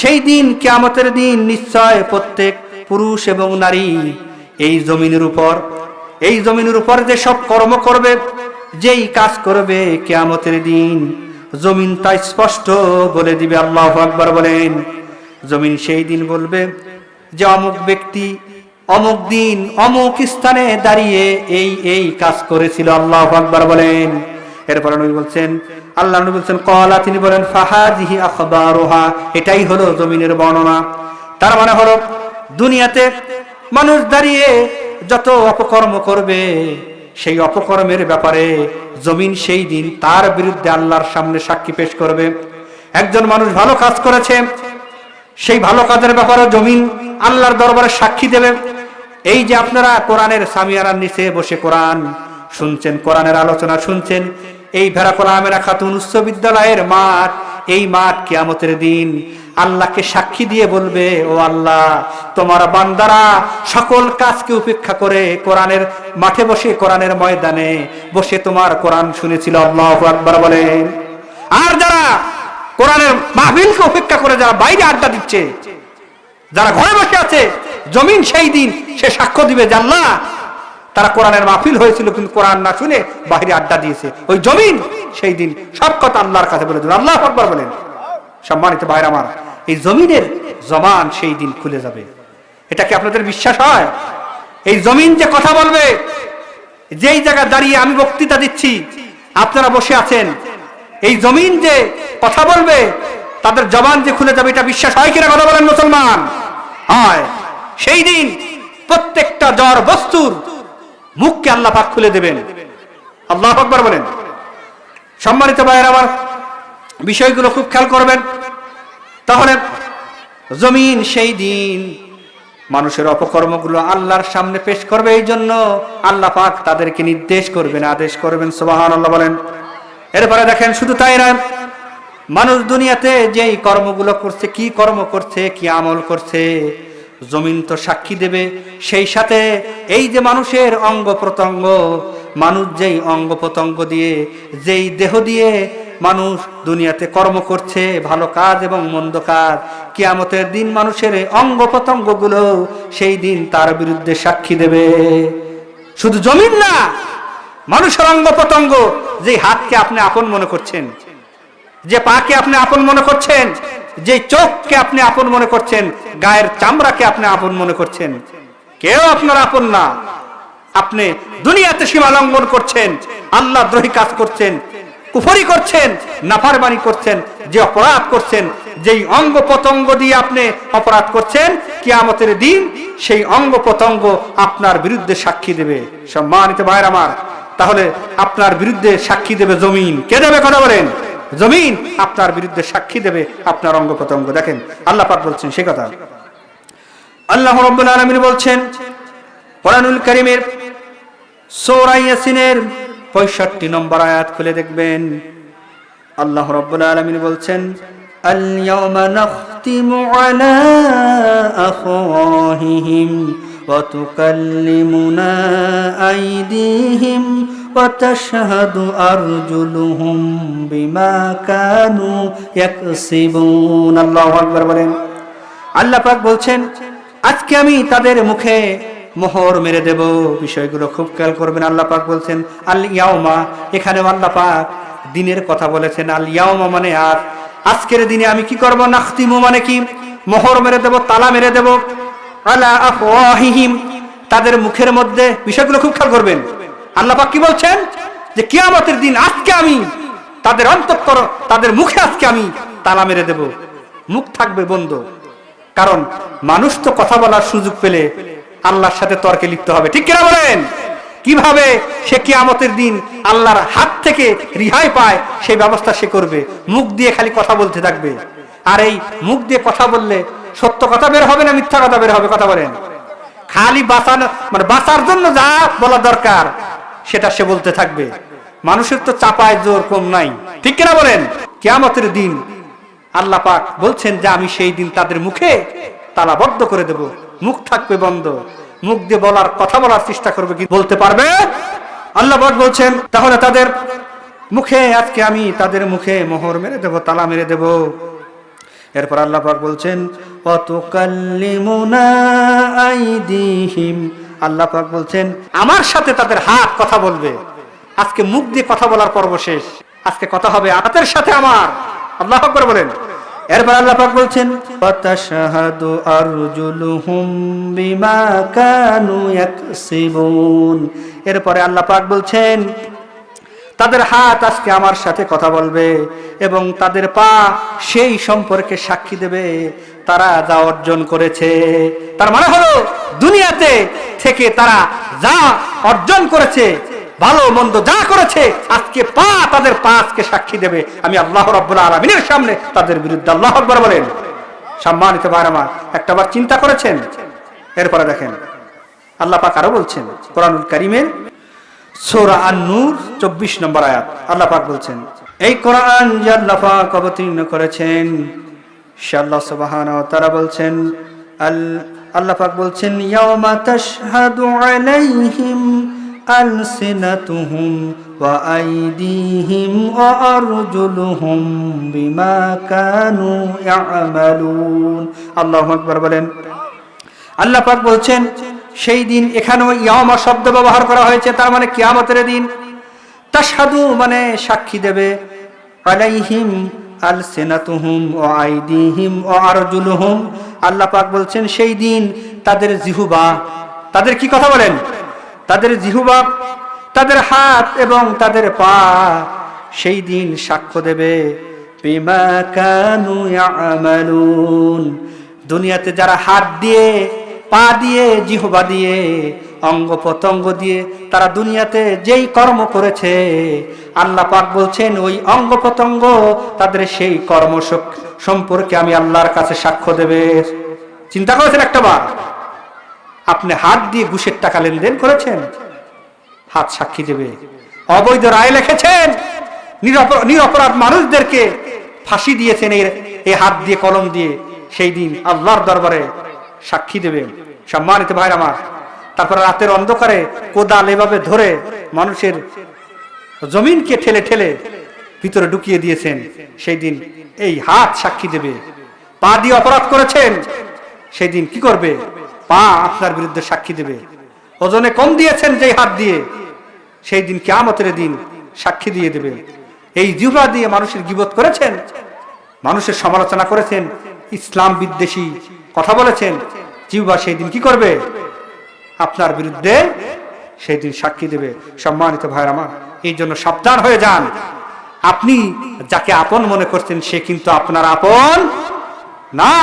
সেই দিন কেয়ামতের দিন নিশ্চয় প্রত্যেক পুরুষ এবং নারী এই জমিনের উপর, এই জমিনের উপর যে সব কর্ম করবে, যেই কাজ করবে কেয়ামতের দিন জমিন তা স্পষ্ট বলে দিবে, আল্লাহ আকবার বলেন। জমিন সেই দিন বলবে যে অমুক ব্যক্তি অমুক দিন অমুক স্থানে দাঁড়িয়ে এই এই কাজ করেছিল, আল্লাহ আকবার বলেন। এরপরে নবী বলছেন আল্লাহ নবী বলছেন কলা তিনি বলেন ফাহাজিহি আখবারুহা এটাই হলো জমিনের বর্ণনা। তার মানে হলো, দুনিয়াতে মানুষ দাঁড়িয়ে যত অপকর্ম করবে, সেই অপকর্মের ব্যাপারে জমিন সেই দিন তার বিরুদ্ধে আল্লাহর সামনে সাক্ষী পেশ করবে। একজন মানুষ ভালো কাজ করেছে, সেই ভালো কাজের ব্যাপারে জমিন আল্লাহর দরবারে সাক্ষী দেবে। এই যে আপনারা কোরআনের সামিয়ারার নিচে বসে কোরআন শুনছেন, কোরআনের আলোচনা শুনছেন এই ভেড়াকোলা আমেরা খাতুন উচ্চ বিদ্যালয়ের মাঠ, এই মাঠ কিয়ামতের দিন আল্লাহকে সাক্ষী দিয়ে বলবে, ও আল্লাহ, তোমার বান্দারা সকল কাজকে উপেক্ষা করে কোরআনের মাঠে বসে, কোরআনের ময়দানে বসে তোমার কোরআন শুনেছিল। আল্লাহ আকবার বলেন আর যারা কোরআনের মাহবিলকে উপেক্ষা করে, যারা বাইরে আড্ডা দিচ্ছে, যারা ঘরে বসে আছে, জমিন সেই দিন সে সাক্ষ্য দিবে আল্লাহ তারা কোরআনের মাহফিল হয়েছিল, কিন্তু কোরআন না শুনে বাইরে আড্ডা দিয়েছে। ওই জমিন, সেই দিন। সব কথা আল্লাহর কাছে বলে দেবে আল্লাহ আকবর বলেন। সম্মানিত ভাইরা আমার, এই জমিনের জমান সেই দিন খুলে যাবে। এটা কি আপনাদের বিশ্বাস হয়? এই জমিন যে কথা বলবে, যেই জায়গায় দাঁড়িয়ে আমি বক্তৃতা দিচ্ছি, আপনারা বসে আছেন, এই জমিন যে কথা বলবে, তাদের জবান যে খুলে যাবে, এটা বিশ্বাস হয় কিনা কথা বলেন মুসলমান? হয়। সেই দিন প্রত্যেকটা জ্বর বস্তুর মুখকে আল্লাহ পাক খুলে দেবেন। আল্লাহ আকবর বলেন। সম্মানিত ভাইয়ের আমার বিষয়গুলো খুব খেয়াল করবেন। তাহলে জমিন সেই দিন মানুষের অপকর্মগুলো আল্লাহর সামনে পেশ করবে এই জন্য আল্লাহ পাক তাদেরকে নির্দেশ করবেন, আদেশ করবেন সুবাহান আল্লাহ বলেন। এরপরে দেখেন শুধু তাই না মানুষ দুনিয়াতে যেই কর্মগুলো করছে, কি কর্ম করছে, কি আমল করছে জমিন তো সাক্ষী দেবে। সেই সাথে এই যে মানুষের অঙ্গ প্রত্যঙ্গ, মানুষ যেই অঙ্গ প্রত্যঙ্গ দিয়ে, যেই দেহ দিয়ে মানুষ দুনিয়াতে কর্ম করছে, ভালো কাজ এবং মন্দ কাজ, কিয়ামতের দিন মানুষের অঙ্গ প্রত্যঙ্গগুলো সেই দিন তার বিরুদ্ধে সাক্ষী দেবে। শুধু জমিন না, মানুষের অঙ্গ প্রত্যঙ্গ যে হাতকে আপনি আপন মনে করছেন, যে পাকে আপনি আপন মনে করছেন যে চোখকে আপনি আপন মনে করছেন, গায়ের চামড়াকে আপনি আপন মনে করছেন। কেউ আপনার আপন না। আপনি দুনিয়াতে সীমা লঙ্ঘন করছেন, আল্লাহ দ্রোহী কাজ করছেন, কুফরি করছেন নাফারবানি করছেন, যে অপরাধ করছেন, যেই অঙ্গ প্রত্যঙ্গ দিয়ে আপনি অপরাধ করছেন, কিয়ামতের দিন সেই অঙ্গ প্রত্যঙ্গ আপনার বিরুদ্ধে সাক্ষী দেবে। সম্মানিত ভাইয়ের আমার, তাহলে আপনার বিরুদ্ধে সাক্ষী দেবে জমিন। কে দেবে কথা বলেন? জমিন আপনার বিরুদ্ধে সাক্ষী দেবে আপনার অঙ্গ প্রত্যঙ্গ দেখেন আল্লাহ পাক বলছেন সে কথা আল্লাহ রব্বুল আলমিন বলছেন কোরআনুল করিমের সৌরা ইয়াসিনের পঁয়ষট্টি নম্বর আয়াত খুলে দেখবেন আল্লাহ রব্বুল আলমিন বলছেন اليوم نختم على أفواههم وتكلمنا أيديهم وتشهد أرجلهم بما كانوا يكسبون الله أكبر বলেন আল্লাহ পাক বলছেন আজকে আমি তাদের মুখে মোহর মেরে দেব বিষয়গুলো খুব খেয়াল করবেন আল্লাহ পাক বলছেন আল ইয়াউমা এখানে আল্লাহ পাক দিনের কথা বলেছেন আল ইয়াউমা মানে আর আজকের দিনে আমি কি করব নাখতিমু মানে কি মোহর মেরে দেব তালা মেরে দেব আলা আফওয়াহিহিম তাদের মুখের মধ্যে বিষয়গুলো খুব খেয়াল করবেন আল্লাহ পাক কি বলছেন? যে কিয়ামতের দিন আজকে আমি তাদের অন্তঃকর তাদের মুখে আজকে আমি তালা মেরে দেব। মুখ থাকবে বন্ধ। কারণ মানুষ তো কথা বলার সুযোগ পেলে আল্লাহর সাথে তর্কে লিপ্ত হবে। ঠিক কিনা বলেন? কীভাবে সে কিয়ামতের দিন আল্লাহর হাত থেকে রিহাই পায় সেই ব্যবস্থা সে করবে। মুখ দিয়ে খালি কথা বলতে থাকবে। আর এই মুখ দিয়ে কথা বললে সত্য কথা বের হবে না মিথ্যা কথা বের হবে? কথা বলেন। খালি বাঁচানো মানে বাঁচার জন্য যা বলা দরকার সেটা সে বলতে থাকবে। মানুষের তো চাপায় জোর কম নাই। ঠিক কিনা বলেন? কিয়ামতের দিন আল্লাহ পাক বলছেন যে, আমি সেই দিন তাদের মুখে তালাবদ্ধ করে দেব। মুখ থাকবে বন্ধ। মুখ দিয়ে বলার কথা বলার চেষ্টা করবে কি বলতে পারবে? আল্লাহ পাক বলছেন, তাহলে তাদের মুখে আজকে আমি তাদের মুখে মোহর মেরে দেব, তালা মেরে দেব। এরপর আল্লাহ পাক বলছেন, অতকাল্লিমুনা আইদিহিম আল্লাহ পাক বলছেন, আমার সাথে তাদের হাত কথা বলবে। আজকে মুখ দিয়ে কথা বলার পর্ব শেষ। আজকে কথা হবে হাতের সাথে আমার। আল্লাহ পাক করে বলেন। এরপর আল্লাহ পাক বলছেন ফাতাশহাদু আরজুলুহুম বিমা কানু ইয়াকসিবুন। এরপরে আল্লাহ পাক বলছেন, তাদের হাত আজকে আমার সাথে কথা বলবে এবং তাদের পা সেই সম্পর্কে সাক্ষী দেবে। তারা যা অর্জন করেছে। তার মানে হলো, দুনিয়াতে থেকে তারা যা অর্জন করেছে, ভালো মন্দ যা করেছে, আজকে পা তাদের পা আজকে সাক্ষী দেবে। আমি আল্লাহ রব্বুল আলমিনের সামনে তাদের বিরুদ্ধে আল্লাহ আকবর বলেন। সম্মানিত বারামা একটা বার চিন্তা করেছেন? এরপরে দেখেন। আল্লাহ পাক আরও বলছেন, কোরআনুল করিমের সোরা আন চব্বিশ নম্বর আয়াত। আল্লাহ পাক বলছেন, এই কোরআন যে আল্লাহ পাক অবতীর্ণ করেছেন আল্লাহ সুবহান তারা বলছেন, আল, আল্লাহ পাক বলছেন, ইয়াউমা তাশহাদু আলাইহিম আলসিনাতুহুম ওয়া আইদিহিম ওয়া আরজুলুহুম বিমা কানু ইয়ামালুন। আল্লাহু আকবার বলেন। আল্লাহ পাক বলছেন, সেই দিন এখানেও ইয়ামা শব্দ ব্যবহার করা হয়েছে, তার মানে কিয়ামতের দিন। তাসাদু মানে সাক্ষী দেবে। আলাইহিম আল সেনাতুহুম ও আইদিহিম ও আরজুলুহুম। আল্লাহ পাক বলছেন, সেই দিন তাদের জিহুবা, তাদের কি কথা বলেন? তাদের জিহুবা, তাদের হাত এবং তাদের পা, সেই দিন সাক্ষ্য দেবে। বিমা কানু দুনিয়াতে যারা হাত দিয়ে পা দিয়ে, জিহবা দিয়ে, অঙ্গ প্রত্যঙ্গ দিয়ে তারা দুনিয়াতে যেই কর্ম করেছে, আল্লাহ পাক বলছেন, ওই অঙ্গ প্রত্যঙ্গ তাদের সেই কর্ম সম্পর্কে আমি আল্লাহর কাছে সাক্ষ্য দেবে। চিন্তা করেছেন একটা বার? আপনি হাত দিয়ে ঘুষের টাকা লেনদেন করেছেন? হাত সাক্ষী দেবে। অবৈধ রায় লিখেছেন। নিরপ- নিরপরাধ মানুষদেরকে ফাঁসি দিয়েছেন এই হাত দিয়ে, কলম দিয়ে। সেই দিন আল্লাহর দরবারে সাক্ষী দেবে। সম্মানিত ভাইর আমার, তারপরে রাতের অন্ধকারে কোদাল এভাবে ধরে মানুষের জমিনকে ঠেলে ঠেলে ভিতরে ঢুকিয়ে দিয়েছেন। সেই দিন এই হাত সাক্ষী দেবে। পা দিয়ে অপরাধ করেছেন। সেই দিন কি করবে? পা আপনার বিরুদ্ধে সাক্ষী দেবে। ওজনে কম দিয়েছেন যে হাত দিয়ে। সেই দিন কেমতের দিন সাক্ষী দিয়ে দেবে। এই জিহ্বা দিয়ে মানুষের গিবত করেছেন। মানুষের সমালোচনা করেছেন। ইসলাম বিদ্বেষী কথা বলেছেন। জিউবা সেই দিন কি করবে? আপনার বিরুদ্ধে সেই দিন সাক্ষী দেবে। সম্মানিত ভাইয়ের আমার, এই জন্য সাবধান হয়ে যান। আপনি যাকে আপন মনে করছেন, সে কিন্তু আপনার আপন না।